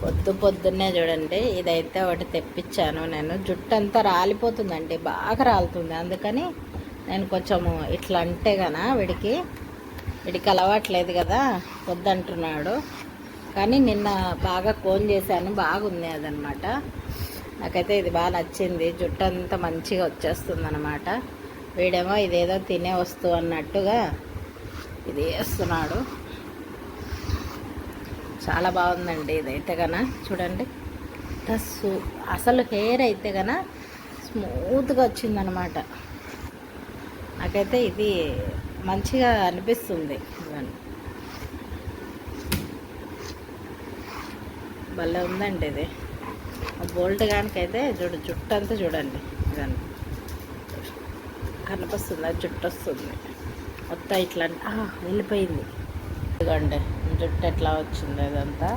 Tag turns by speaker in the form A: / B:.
A: పొద్దు పొద్దున్నే చూడండి ఇదైతే ఒకటి తెప్పించాను నేను. జుట్టు అంతా రాలిపోతుందండి బాగా రాలుతుంది. అందుకని నేను కొంచెము ఇట్లా అంటే గన వీడికి వీడికి అలవాట్లేదు కదా వద్దంటున్నాడు. కానీ నిన్న బాగా కోన్ చేశాను బాగుంది అదనమాట. నాకైతే ఇది బాగా నచ్చింది జుట్టు అంతా మంచిగా వచ్చేస్తుంది అనమాట వీడేమో ఇదేదో తినే వస్తువు అన్నట్టుగా ఇది వేస్తున్నాడు చాలా బాగుందండి ఇదైతే కన చూడండి. ఎంత అసలు హెయిర్ అయితే కన స్మూత్గా వచ్చిందనమాట. నాకైతే ఇది మంచిగా అనిపిస్తుంది. భలే ఉందండి ఇది. బోల్ట్ కానికైతే చూడు జుట్టు అంతా చూడండి. ఇదండి కనిపిస్తుంది అది జుట్టు వస్తుంది మొత్తం ఇట్లా వెళ్ళిపోయింది. ఇదిగోండి. జుట్టు ఎట్లా వచ్చింది అదంతా.